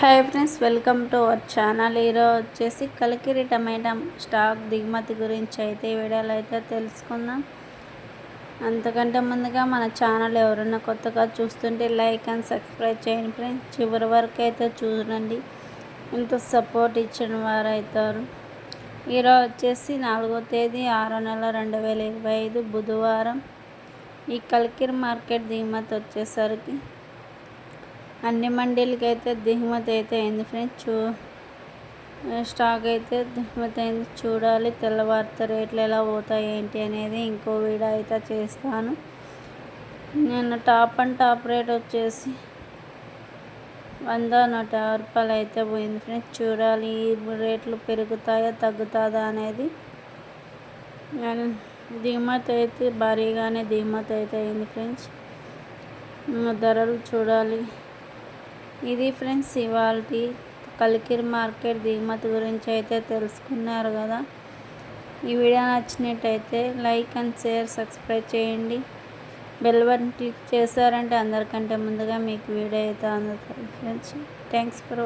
Hi friends welcome to our channel ఈరోజు వచ్చేసి కలికిరి టమాటా stock దిగుమతి గురించి అయితే ఈ వీడియోలో అయితే తెలుసుకుందాం. అంతకంటే ముందుగా మన ఛానల్ ఎవరైనా కొత్తగా చూస్తుంటే లైక్ అండ్ సబ్స్క్రైబ్ చేయండి ఫ్రెండ్స్ చివరి వరకు అయితే చూడండి. ఇంత సపోర్ట్ ఇచ్చిన వారు అవుతారు ఈరోజు వచ్చేసి నాలుగో తేదీ ఆరో నెల రెండు వేల ఇరవై ఐదు బుధవారం. ఈ కలికిరి మార్కెట్ దిగుమతి వచ్చేసరికి అన్ని మండీలకి అయితే దిగుమతి అయితే అయింది ఫ్రెండ్స్ చూ స్టాక్ అయితే దిగుమతి అయింది. చూడాలి తెల్లవారితో రేట్లు ఎలా పోతాయి ఏంటి అనేది ఇంకో వీడియో అయితే చేస్తాను. నేను టాప్ అండ్ టాప్ రేట్ వచ్చేసి వంద నూట యాభై రూపాయలు అయితే పోయింది ఫ్రెండ్స్ చూడాలి ఈ రేట్లు పెరుగుతాయా తగ్గుతుందా అనేది. దిగుమతి అయితే భారీగానే దిగుమతి అయితే అయింది ఫ్రెండ్స్ ధరలు చూడాలి. ఇది ఫ్రెండ్స్ ఇవాళ కలికిరి మార్కెట్ దిగుమతి గురించి అయితే తెలుసుకున్నారు కదా. ఈ వీడియో నచ్చినట్టయితే లైక్ అండ్ షేర్ సబ్స్క్రైబ్ చేయండి. బెల్ బటన్ క్లిక్ చేశారంటే అందరికంటే ముందుగా మీకు వీడియో అయితే అందుతుంది. Friends thanks for